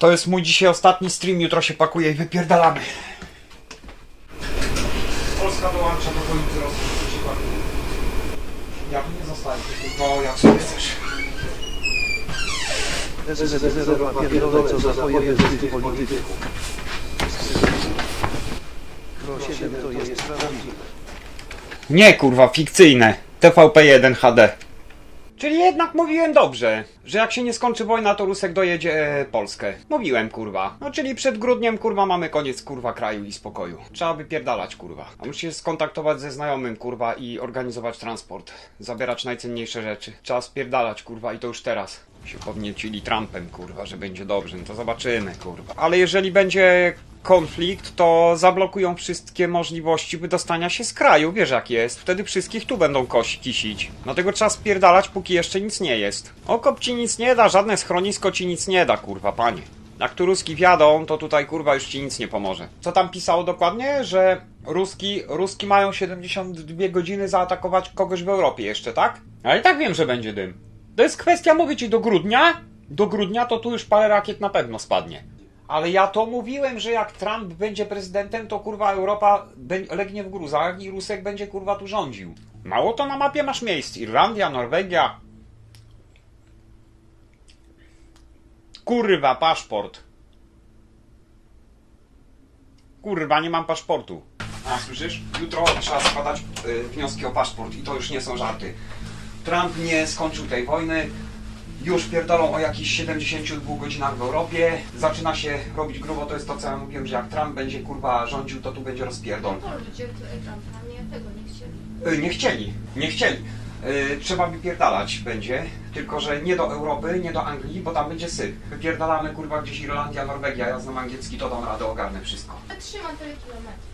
To jest mój dzisiaj ostatni stream, jutro się pakuję i wypierdalamy. Polska dołącza do wojny Rosji. Ja tu nie zostaję, tylko jak sobie chcesz. Zero pierdolę, co za twoje wyzywy polityków. Pro 7 to jest prawdziwe. Nie kurwa, fikcyjne. TVP1 HD. Czyli jednak mówiłem dobrze, że jak się nie skończy wojna, to Rusek dojedzie e, Polskę. Mówiłem kurwa. No czyli przed grudniem kurwa mamy koniec kurwa kraju i spokoju. Trzeba wypierdalać kurwa. A musi się skontaktować ze znajomym kurwa i organizować transport. Zabierać najcenniejsze rzeczy. Trzeba spierdalać kurwa i to już teraz. Się podniecili Trumpem kurwa, że będzie dobrze. No to zobaczymy kurwa. Ale jeżeli będzie konflikt, to zablokują wszystkie możliwości wydostania się z kraju. Wiesz jak jest. Wtedy wszystkich tu będą koś kisić. Dlatego trzeba spierdalać, póki jeszcze nic nie jest. Okop ci nic nie da, żadne schronisko ci nic nie da, kurwa, panie. Jak tu Ruski wjadą, to tutaj kurwa już ci nic nie pomoże. Co tam pisało dokładnie? Że Ruski, Ruski mają 72 godziny zaatakować kogoś w Europie jeszcze, tak? Ale i tak wiem, że będzie dym. To jest kwestia, mówię ci, do grudnia. Do grudnia to tu już parę rakiet na pewno spadnie. Ale ja to mówiłem, że jak Trump będzie prezydentem, to kurwa Europa legnie w gruzach i Rusek będzie kurwa tu rządził. Mało to na mapie masz miejsc. Irlandia, Norwegia. Kurwa, paszport. Kurwa, nie mam paszportu. A, słyszysz? Jutro trzeba składać y, wnioski o paszport i to już nie są żarty. Trump nie skończył tej wojny. Już pierdolą o jakichś 72 godzinach w Europie. Zaczyna się robić grubo, to jest to co ja mówiłem, że jak Trump będzie kurwa rządził, to tu będzie rozpierdol. No ludzie, które tam nie tego nie chcieli. Y, Nie chcieli, nie chcieli. Y, Trzeba wypierdalać będzie, tylko że nie do Europy, nie do Anglii, bo tam będzie syf. Wypierdalamy kurwa gdzieś Irlandia, Norwegia, ja znam angielski, to dam radę, ogarnę wszystko. Trzymam tyle kilometrów.